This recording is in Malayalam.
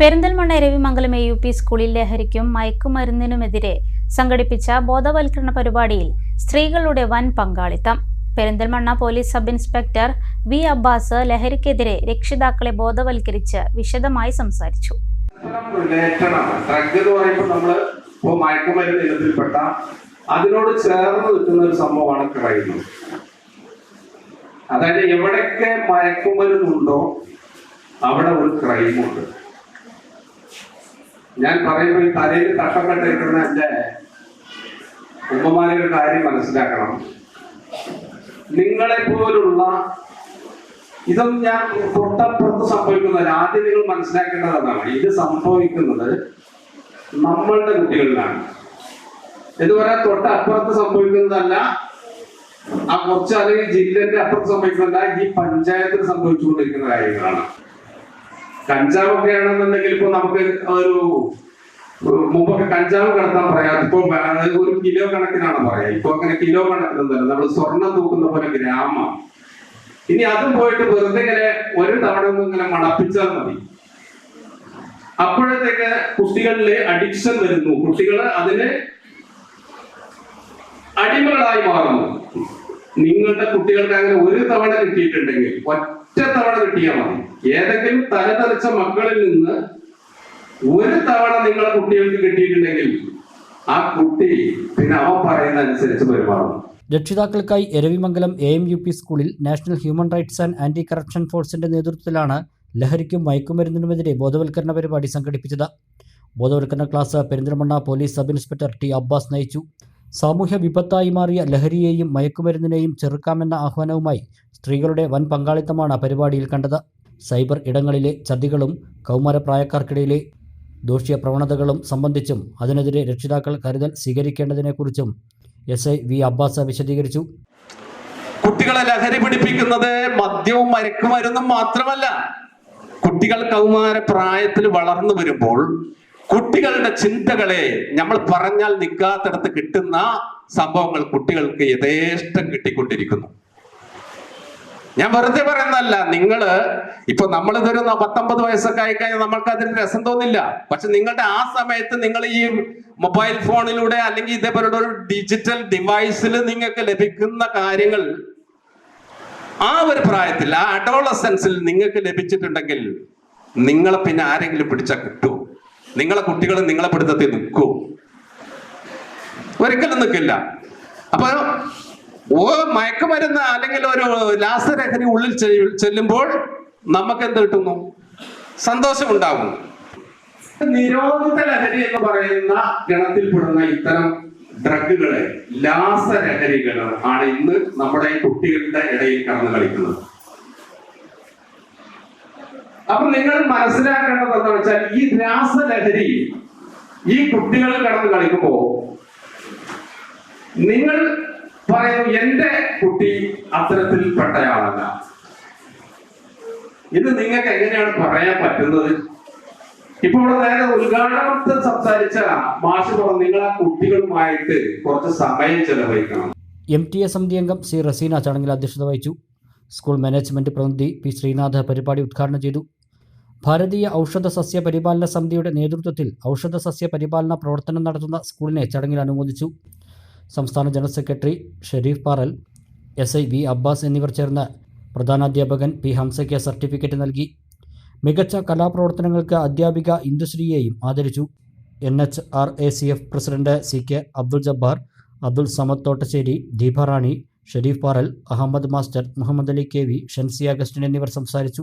Perinthalmanna Ravimangalam A U P സ്കൂളിൽ ലഹരിക്കും മയക്കുമരുന്നിനുമെതിരെ സംഘടിപ്പിച്ച ബോധവൽക്കരണ പരിപാടിയിൽ സ്ത്രീകളുടെ വൻ പങ്കാളിത്തം. Perinthalmanna police sub inspector V Abbas ലഹരിക്കെതിരെ രക്ഷിതാക്കളെ ബോധവൽക്കരിച്ച് വിശദമായി സംസാരിച്ചു. അതിനോട് ചേർന്ന് നിൽക്കുന്ന ഒരു സംഭവമാണ് ക്രൈം. അതായത് എവിടെയൊക്കെ മയക്കുമരുന്നുണ്ടോ അവിടെ ഒരു ക്രൈമുണ്ട്. ഞാൻ പറയുമ്പോൾ ഈ തലയിൽ തട്ടപ്പെട്ടിരിക്കുന്ന എന്റെ ഉമ്മമാരെ ഒരു കാര്യം മനസ്സിലാക്കണം. നിങ്ങളെ പോലുള്ള ഇതൊന്നും ഞാൻ തൊട്ടപ്പുറത്ത് സംഭവിക്കുന്നതല്ല. ആദ്യം നിങ്ങൾ മനസ്സിലാക്കേണ്ടത് ഇത് സംഭവിക്കുന്നത് നമ്മളുടെ കുട്ടികളിലാണ്. എന്ന് പറയാൻ തൊട്ടപ്പുറത്ത് സംഭവിക്കുന്നതല്ല ആ കുറച്ച് അല്ലെങ്കിൽ ജില്ലന്റെ അപ്പുറത്ത് സംഭവിക്കുന്നതല്ല ഈ പഞ്ചായത്തിൽ സംഭവിച്ചുകൊണ്ടിരിക്കുന്ന കാര്യങ്ങളാണ്. കഞ്ചാവൊക്കെ ആണെന്നുണ്ടെങ്കിൽ ഇപ്പൊ നമുക്ക് ഒരു മുമ്പൊക്കെ കഞ്ചാവ് കടത്താൻ പറയാം. ഇപ്പൊ ഒരു കിലോ കണക്കിനാണ് പറയാം. ഇപ്പൊ അങ്ങനെ കിലോ കണക്കിനൊന്നുമല്ല. നമ്മൾ സ്വർണം തൂക്കുന്ന പോലെ ഗ്രാമം. ഇനി അതും പോയിട്ട് വെറുതെ ഇങ്ങനെ ഒരു തവണ ഒന്നും ഇങ്ങനെ മണപ്പിച്ചാൽ മതി. അപ്പോഴത്തേക്ക് കുട്ടികളിലെ അഡിക്ഷൻ വരുന്നു. കുട്ടികൾ അതിന് അടിമകളായി മാറുന്നു. നിങ്ങളുടെ കുട്ടികൾക്ക് അങ്ങനെ ഒരു തവണ കിട്ടിയിട്ടുണ്ടെങ്കിൽ ഒറ്റ തവണ കിട്ടിയാൽ മതി. ഏതെങ്കിലും തലതെറിച്ച മക്കളിൽ നിന്ന് ഒരു തവണ നിങ്ങളെ കുട്ടികൾക്ക് കിട്ടിയിട്ടുണ്ടെങ്കിൽ ആ കുട്ടി പിന്നെ അവ പറയുന്ന അനുസരിച്ച് പെരുമാറും. രക്ഷിതാക്കൾക്കായി Eravimangalam A M U P സ്കൂളിൽ national human rights and anti corruption ഫോഴ്സിന്റെ നേതൃത്വത്തിലാണ് ലഹരിക്കും മയക്കുമരുന്നിനുമെതിരെ ബോധവൽക്കരണ പരിപാടി സംഘടിപ്പിച്ചത്. ബോധവൽക്കരണ class Perinthalmanna police sub inspector T Abbas നയിച്ചു. സാമൂഹ്യ വിപത്തായി മാറിയ ലഹരിയെയും മയക്കുമരുന്നിനെയും ചെറുക്കാമെന്ന ആഹ്വാനവുമായി സ്ത്രീകളുടെ വൻ പങ്കാളിത്തമാണ് പരിപാടിയിൽ കണ്ടത്. സൈബർ ഇടങ്ങളിലെ ചതികളും കൗമാരപ്രായക്കാർക്കിടയിലെ ദോഷ്യ പ്രവണതകളും സംബന്ധിച്ചും അതിനെതിരെ രക്ഷിതാക്കൾ കരുതൽ സ്വീകരിക്കേണ്ടതിനെക്കുറിച്ചും എസ് ഐ വി അബ്ബാസ് വിശദീകരിച്ചു. കുട്ടികളെ ലഹരി പിടിപ്പിക്കുന്നത് മദ്യവും മയക്കുമരുന്നും മാത്രമല്ല. കുട്ടികൾ കൗമാര പ്രായത്തിൽ വളർന്നു വരുമ്പോൾ കുട്ടികളുടെ ചിന്തകളെ നമ്മൾ പറഞ്ഞാൽ നിൽക്കാത്തടത്ത് കിട്ടുന്ന സംഭവങ്ങൾ കുട്ടികൾക്ക് യഥേഷ്ടം കിട്ടിക്കൊണ്ടിരിക്കുന്നു. ഞാൻ വെറുതെ പറയുന്നതല്ല. നിങ്ങൾ ഇപ്പൊ നമ്മൾ ഇതൊരു പത്തൊമ്പത് വയസ്സൊക്കെ ആയിക്കഴിഞ്ഞാൽ നമ്മൾക്ക് അതിന് രസം തോന്നില്ല. പക്ഷെ നിങ്ങളുടെ ആ സമയത്ത് നിങ്ങൾ ഈ മൊബൈൽ ഫോണിലൂടെ അല്ലെങ്കിൽ ഇതേപോലുള്ള ഒരു ഡിജിറ്റൽ ഡിവൈസിൽ നിങ്ങൾക്ക് ലഭിക്കുന്ന കാര്യങ്ങൾ ആ ഒരു പ്രായത്തിൽ ആ അഡോളസെൻസിൽ നിങ്ങൾക്ക് ലഭിച്ചിട്ടുണ്ടെങ്കിൽ നിങ്ങളെ പിന്നെ ആരെങ്കിലും പിടിച്ചാൽ കിട്ടൂ നിങ്ങളെ കുട്ടികൾ നിങ്ങളെ പിടുത്തത്തിൽ നിൽക്കൂ ഒരിക്കലും നിൽക്കില്ല. അപ്പൊ ഓ മയക്കുമരുന്ന് അല്ലെങ്കിൽ ഒരു ലാസരഹരി ഉള്ളിൽ ചെല്ലുമ്പോൾ നമുക്ക് എന്ത് കിട്ടുന്നു? സന്തോഷമുണ്ടാകുന്നു. നിരോധിത ലഹരി എന്ന് പറയുന്ന ഗണത്തിൽപ്പെടുന്ന ഇത്തരം ഡ്രഗുകളെ ലാസലഹരികൾ ആണ് ഇന്ന് നമ്മുടെ കുട്ടികളുടെ ഇടയിൽ കടന്നു കളിക്കുന്നത്. അപ്പൊ നിങ്ങൾ മനസ്സിലാക്കേണ്ടത് എന്താ വെച്ചാൽ ഈ രാസലഹരി ഈ കുട്ടികൾ കടന്ന് കളിക്കുമ്പോ നിങ്ങൾ പറയുന്നു എന്റെ കുട്ടി അത്തരത്തിൽപ്പെട്ടയാളല്ല ഇത് നിങ്ങൾക്ക് എങ്ങനെയാണ് പറയാൻ പറ്റുന്നത്? ഇപ്പൊ ഇവിടെ നേരെ ഉദ്ഘാടനത്തിൽ സംസാരിച്ച മാഷ് പറഞ്ഞു നിങ്ങൾ ആ കുട്ടികളുമായിട്ട് കുറച്ച് സമയം ചെലവഴിക്കണം. എം ടി എ സമിതി അംഗം സി റസീന ചടങ്ങിൽ അധ്യക്ഷത വഹിച്ചു. സ്കൂൾ മാനേജ്മെന്റ് പ്രതിനിധി പി ശ്രീനാഥ് പരിപാടി ഉദ്ഘാടനം ചെയ്തു. ഭാരതീയ ഔഷധ സസ്യ പരിപാലന സമിതിയുടെ നേതൃത്വത്തിൽ ഔഷധ സസ്യ പരിപാലന പ്രവർത്തനം നടത്തുന്ന സ്കൂളിനെ ചടങ്ങിൽ അനുമോദിച്ചു. സംസ്ഥാന general secretary Sharif Paral S I V Abbas എന്നിവർ ചേർന്ന് പ്രധാനാധ്യാപകൻ പി ഹംസയ്ക്ക് സർട്ടിഫിക്കറ്റ് നൽകി. മികച്ച കലാപ്രവർത്തനങ്ങൾക്ക് അധ്യാപിക ഇൻഡസ്ട്രിയെയും ആദരിച്ചു. N H R A C F president C K Abdul Jabbar Abdul Samad Thottassery Deepa Rani Sharif Paral Ahammed master Muhammad Ali K V Shansi Augustine എന്നിവർ സംസാരിച്ചു.